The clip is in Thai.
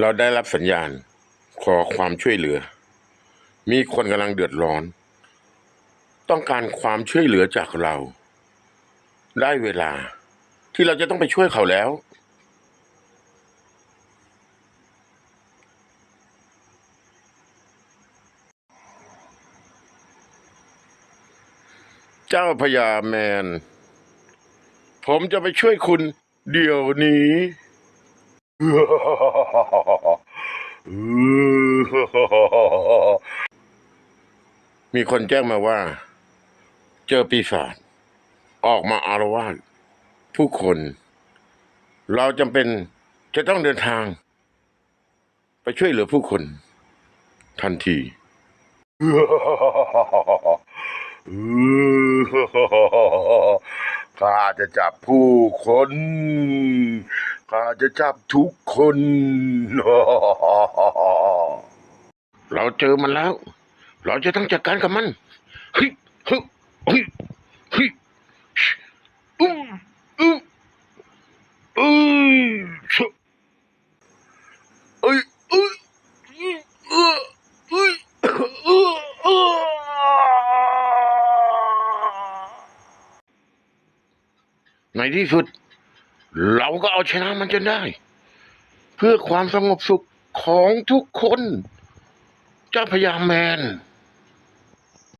เราได้รับสัญญาณ ขอความช่วยเหลือ มีคนกำลังเดือดร้อน ต้องการความช่วยเหลือจากเรา ได้เวลา ที่เราจะต้องไปช่วยเขาแล้ว เจ้าพญาแมน ผมจะไปช่วยคุณเดี๋ยวนี้ มีคนแจ้งมาว่า เจอปีศาจออกมาอารวาสผู้คน เราจำเป็นจะต้องเดินทาง ไปช่วยเหลือผู้คน ทันทีข้าจะจับผู้คน ข้าจะจับทุกคน เราเจอมันแล้ว เราจะต้องจัดการกับมันเฮ้ยเฮ้ยเฮ้ยเฮ้ยอู้อู้เอ้ยชะเอ้ยเอ้ยเอ้ยเอ้ยเอ้ยเอ้ยเอ้ยในที่สุด เราก็เอาชนะมันจนได้ เพื่อความสงบสุขของทุกคน เจ้าพญาแมน